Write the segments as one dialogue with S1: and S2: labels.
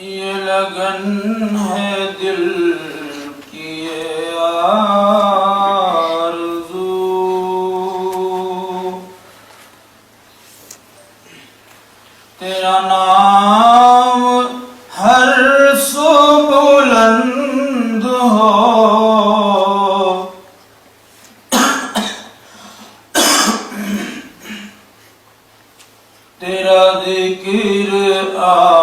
S1: یہ لگن ہے دل کی آرزو۔ تیرا نام ہر سو بلند ہو۔ تیرا ذکر آو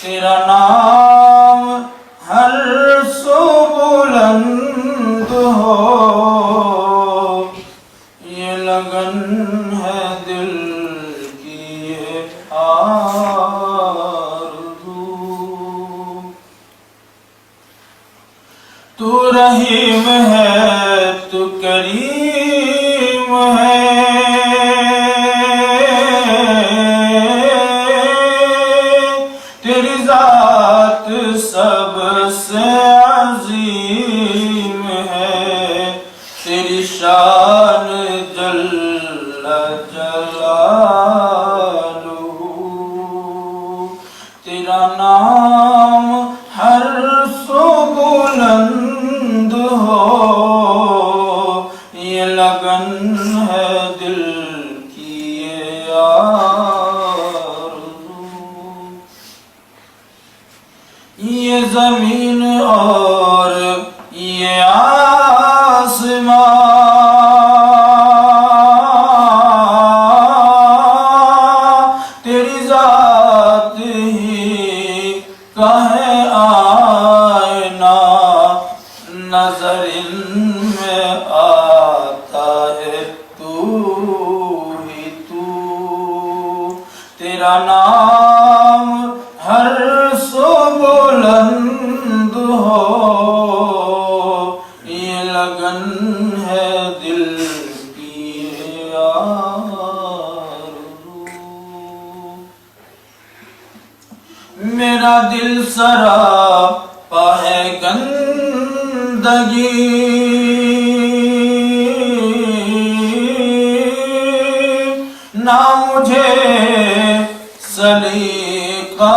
S1: تیرا نام ہر سو بلند ہو۔ یہ لگن ہے دل کی یہ آرزو تو رحیم ہے تیرا نام ہر سو بلند ہو، یہ لگن ہے دل کی یہ آرزو۔ یہ زمین اور یہ آسمان نظر ان میں آتا ہے، تو ہی تو۔ تیرا نام ہر سو بلند ہو۔ یہ لگن ہے دل کی میرا دل سرا گندگی نہ مجھے سلیقہ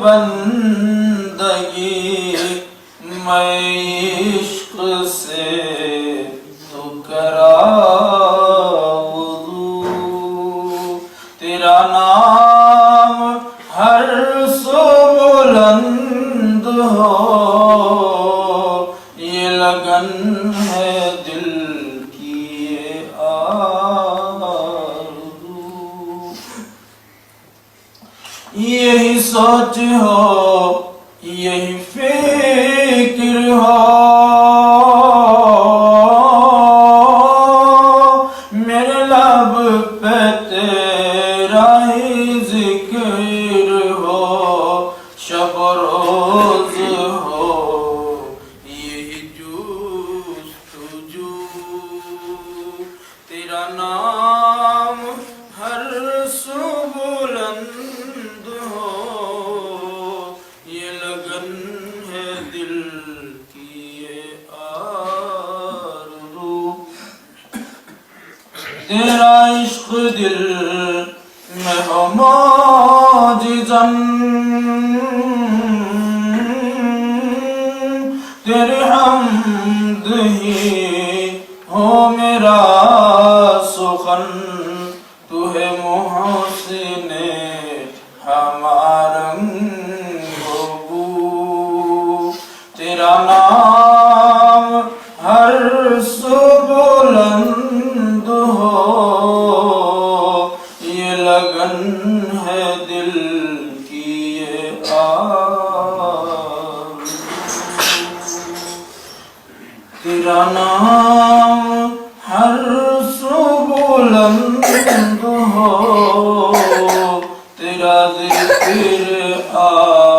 S1: بندگی میں عشق سے تو کرا وضو۔ تیرا نام لگن ہے دل کی یہ آرزو یہی سوچ ہو یہی فکر تیرا عشق دل میں ہو موجزن تیری حمد ہی ہو میرا سخن تو ہے محسن ہمارنگ بو تیرا نام دل نام ہر سو بلند ہو تیرا ذکر آ